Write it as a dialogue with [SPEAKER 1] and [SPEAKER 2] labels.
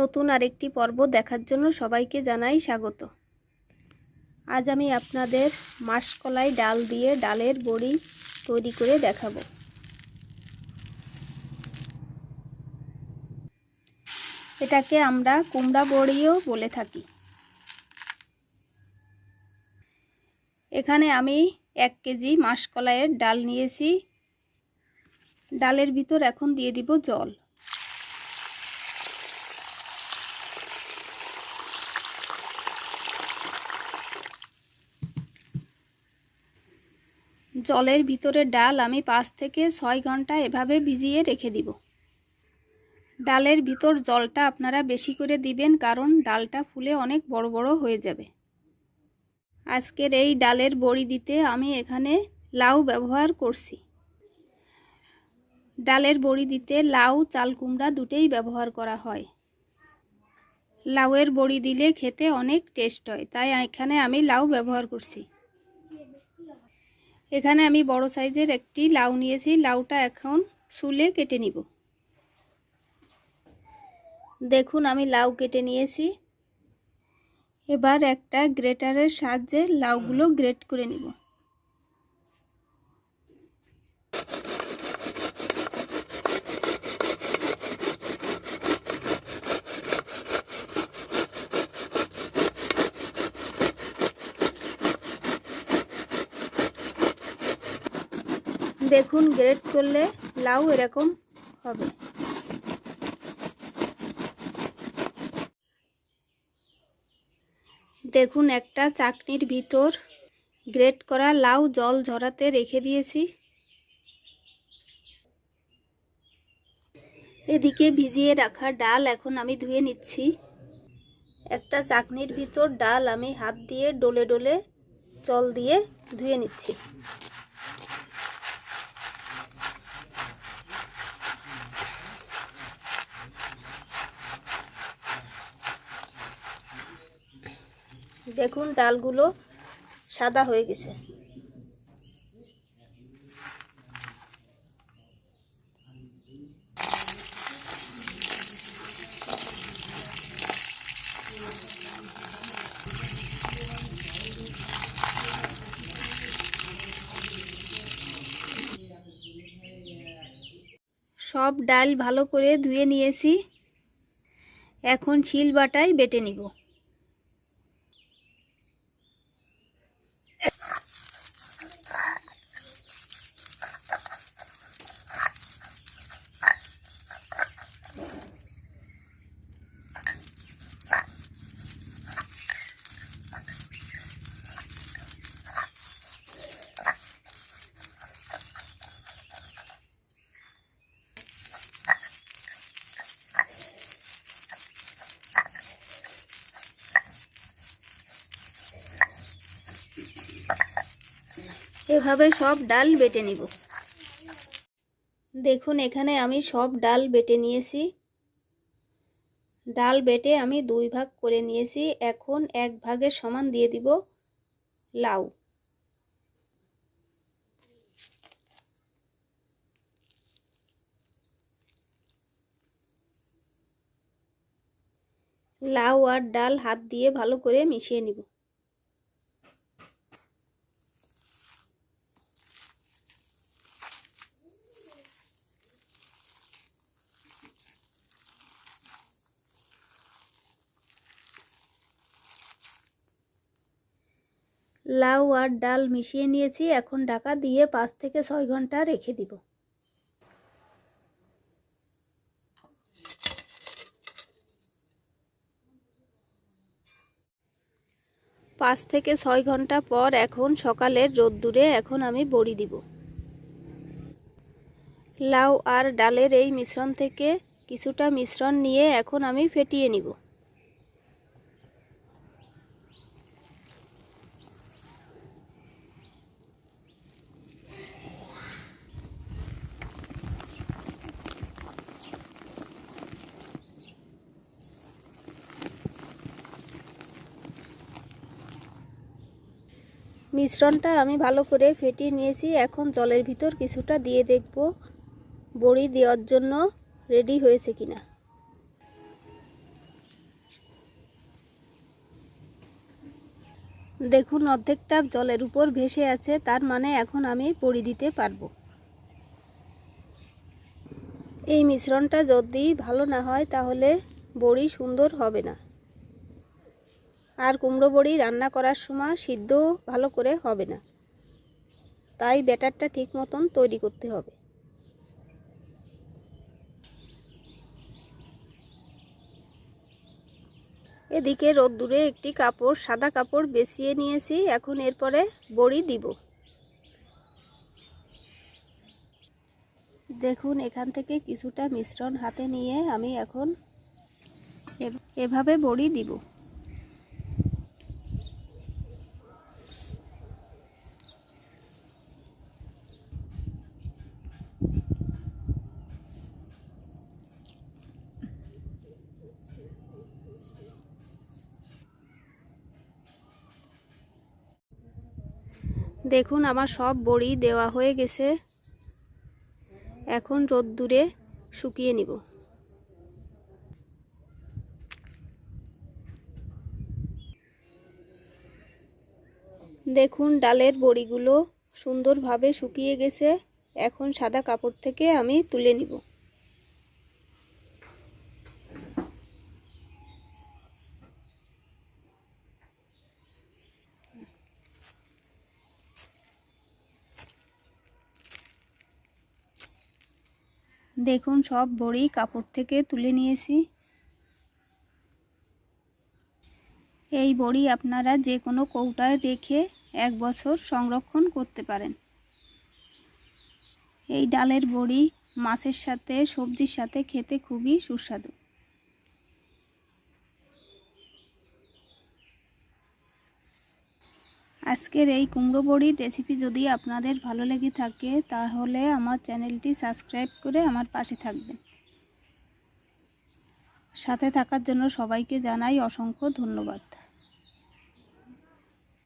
[SPEAKER 1] নতুন আরেকটি পর্ব দেখার জন্য সবাইকে জানাই স্বাগত। আজ আমি আপনাদের মাসকলাই ডাল দিয়ে ডালের বড়ি তৈরি করে দেখাবো। এটাকে আমরা কুমড়া বড়িও বলে থাকি। এখানে আমি এক কেজি মাসকলাইয়ের ডাল নিয়েছি। ডালের ভিতর এখন দিয়ে দিব জল। জলের ভিতরে ডাল আমি পাঁচ থেকে ছয় ঘণ্টা এভাবে ভিজিয়ে রেখে দিব। ডালের ভিতর জলটা আপনারা বেশি করে দিবেন কারণ ডালটা ফুলে অনেক বড় বড় হয়ে যাবে। আজকের এই ডালের বড়ি দিতে আমি এখানে লাউ ব্যবহার করছি। ডালের বড়ি দিতে লাউ, চাল কুমড়া দুটেই ব্যবহার করা হয়। লাউয়ের বড়ি দিলে খেতে অনেক টেস্ট হয়, তাই এখানে আমি লাউ ব্যবহার করছি। এখানে আমি বড় সাইজের একটি লাউ নিয়েছি। লাউটা এখন সুলে কেটে নিব। দেখুন, আমি লাউ কেটে নিয়েছি। এবার একটা গ্রেটারের সাহায্যে লাউগুলো গ্রেট করে নিব। দেখুন গ্রেট করলে লাউ এরকম হবে। দেখুন, একটা চাকনির ভিতর গ্রেট করা লাউ জল ঝরাতে রেখে দিয়েছি। এদিকে ভিজিয়ে রাখা ডাল এখন আমি ধুয়ে নিচ্ছি। একটা চাকনির ভিতর ডাল আমি হাত দিয়ে ডলে ডলে জল দিয়ে ধুয়ে নিচ্ছি। দেখুন, ডালগুলো সাদা হয়ে গেছে। সব ডাল ভালো করে ধুয়ে নিয়েছি। এখন শিল বাটায় বেটে নিব। এভাবে সব ডাল বেটে নিব। দেখুন, এখানে আমি সব ডাল বেটে নিয়েছি। ডাল বেটে আমি দুই ভাগ করে নিয়েছি। এখন এক ভাগের সমান দিয়ে দিব লাউ। লাউ আর ডাল হাত দিয়ে ভালো করে মিশিয়ে নিব। লাউ আর ডাল মিশিয়ে নিয়েছি, এখন ঢাকা দিয়ে পাঁচ থেকে ছয় ঘণ্টা রেখে দিব। পাঁচ থেকে ছয় ঘণ্টা পর এখন সকালের রোদ্দুরে এখন আমি বড়ি দিব। লাউ আর ডালের এই মিশ্রণ থেকে কিছুটা মিশ্রণ নিয়ে এখন আমি ফেটিয়ে নিব। মিশ্রণটা আমি ভালো করে ফেটিয়ে নিয়েছি। এখন জলের ভিতর কিছুটা দিয়ে দেখব বড়ি দেওয়ার জন্য রেডি হয়েছে কিনা। দেখুন, অর্ধেকটা জলের উপর ভেসে আছে, তার মানে এখন আমি পড়ি দিতে পারব। এই মিশ্রণটা যদি ভালো না হয়, তাহলে বড়ি সুন্দর হবে না। আর কুমড়ো বড়ি রান্না করার সময় সিদ্ধ ভালো করে হবে না। তাই ব্যাটারটা ঠিক মতন তৈরি করতে হবে। এদিকে রোদ্দুরে একটি কাপড়, সাদা কাপড় বেছিয়ে নিয়েছি। এখন এরপরে বড়ি দিব। দেখুন, এখান থেকে কিছুটা মিশ্রণ হাতে নিয়ে আমি এখন এভাবে বড়ি দিব। দেখুন, আমার সব বড়ি দেওয়া হয়ে গেছে। এখন রোদ্দুরে শুকিয়ে নিব। দেখুন, ডালের বড়িগুলো সুন্দরভাবে শুকিয়ে গেছে। এখন সাদা কাপড় থেকে আমি তুলে নিব। দেখুন, সব বড়ি কাপড় থেকে তুলে নিয়েছি। এই বড়ি আপনারা যে কোনো কৌটায় রেখে এক বছর সংরক্ষণ করতে পারেন। এই ডালের বড়ি মাছের সাথে, সবজির সাথে খেতে খুবই সুস্বাদু। আজকের এই কুমড়ো বড়ির রেসিপি যদি আপনাদের ভালো লেগে থাকে, তাহলে আমার চ্যানেলটি সাবস্ক্রাইব করে আমার পাশে থাকবেন। সাথে থাকার জন্য সবাইকে জানাই অসংখ্য ধন্যবাদ।